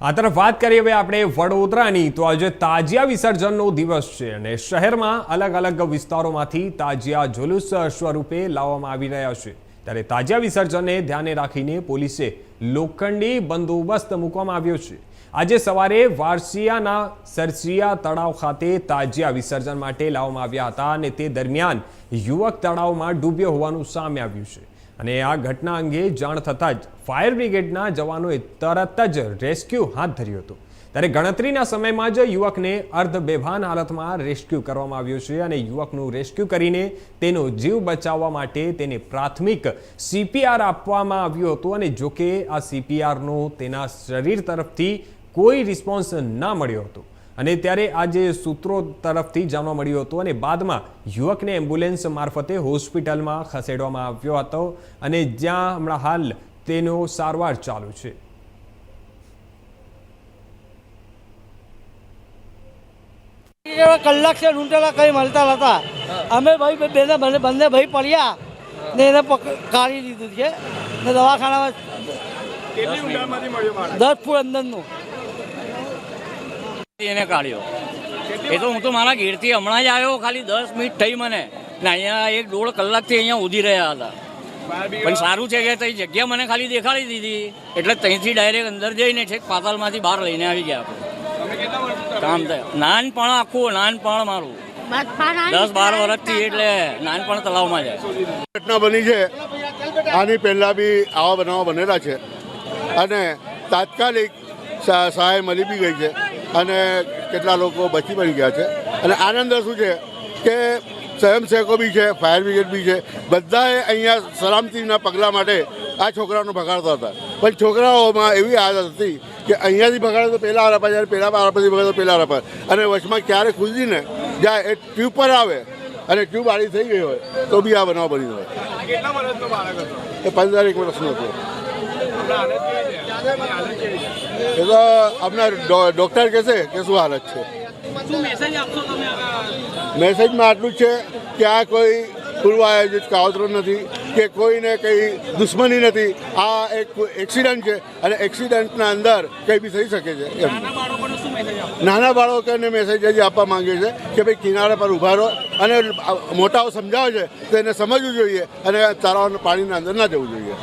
આ તરફ વાત કરીએ હવે આપણે વડોદરાની. તો આજે તાજિયા વિસર્જનનો દિવસ છે અને શહેરમાં અલગ અલગ વિસ્તારોમાંથી તાજિયા જુલુસ સ્વરૂપે લાવવામાં આવી રહ્યા છે. ત્યારે તાજિયા વિસર્જનને ધ્યાને રાખીને પોલીસે લોખંડી બંદોબસ્ત મૂકવામાં આવ્યો છે. આજે સવારે વારસિયાના સરસિયા તળાવ ખાતે તાજિયા વિસર્જન માટે લાવવામાં આવ્યા હતા અને તે દરમિયાન યુવક તળાવમાં ડૂબ્યો હોવાનું સામે આવ્યું છે. અને આ ઘટના અંગે જાણ થતાં જ ફાયર બ્રિગેડના જવાનોએ તરત જ રેસ્ક્યુ હાથ ધર્યું હતું. ત્યારે ગણતરીના સમયમાં જ યુવકને અર્ધ બેભાન હાલતમાં રેસ્ક્યુ કરવામાં આવ્યો છે અને યુવકનું રેસ્ક્યુ કરીને તેનો જીવ બચાવવા માટે તેને પ્રાથમિક સીપીઆર આપવામાં આવ્યું હતું અને જોકે આ સીપીઆરનો તેના શરીર તરફથી કોઈ રિસ્પોન્સ ના મળ્યો હતો. અને ત્યારે આજે સૂત્રો તરફથી જાણવા મળ્યું હતું અને બાદમાં યુવકને એમ્બ્યુલન્સ મારફતે હોસ્પિટલમાં ખસેડવામાં આવ્યો હતો અને જ્યાં હમણાં હાલ તેનો સારવાર ચાલુ છે. એવા કલાક છે ઊંટેલા કઈ મળતા નતા અમે ભાઈ બેને બંને બંને ભાઈ પડ્યા ને એને કાઢી દીધું છે. ને દવાખાનામાં દસ ફૂટ અંદરનું. એને કાઢ્યો. એ તો હું તો મારા ઘેરથી હમણાં જ આવ્યો, ખાલી દસ મિનિટ થઈ મને. ને અહીંયા એક દોઢ કલાકથી અહીંયા ઉધી રહ્યા હતા. પણ સારું છે કે તઈ જગ્યા મને ખાલી દેખાડી દીધી. એટલે ત્યાંથી ડાયરેક્ટ અંદર જઈને છેક પાતાલમાંથી બહાર લઈને આવી ગયા કામ થાય. નાનપણ આખું, નાનપણ મારું. દસ બાર વર્ષથી એટલે નાનપણ તળાવમાં જાય. ઘટના બની છે. આની પહેલાં બી આવા બનાવો બનેલા છે. અને તાત્કાલિક સહાય મળી બી ગઈ છે અને કેટલા લોકો બચી બની ગયા છે. અને આનંદ શું છે કે સ્વયંસેવકો બી છે ફાયર બ્રિગેડ બી છે બધાએ અહીંયા સલામતીના પગલાં માટે આ છોકરાઓને ભગાડતા હતા. પણ છોકરાઓમાં એવી આદત હતી કે અહીંયાથી ભગાડે તો પહેલાં આરાપા જ્યારે પહેલાં આરાપાથી ભગાડે તો પહેલાં આરાપા અને વચમાં ક્યારે ખુદીને જાય એ ટ્યુબ પર આવે અને ટ્યુબ આડી થઈ ગઈ હોય તો બી આ બનાવ બની હોય એ પંદર એક વર્ષનો હતો. એ તો આપણા ડૉક્ટર કહેશે કે શું હાલત છે? મેસેજમાં આટલું જ છે કે આ કોઈ પૂર્વ આયોજિત કાવતરો નથી કે કોઈને કંઈ દુશ્મની નથી. આ એક એક્સિડન્ટ છે અને એક્સિડન્ટના અંદર કંઈ બી થઈ શકે છે એમ. નાના બાળકોને મેસેજ હજી આપવા માંગે છે કે ભાઈ કિનારા પર ઊભા રહો અને મોટાઓ સમજાવે છે તો એને સમજવું જોઈએ અને તારાઓને પાણીના અંદર ના જવું જોઈએ.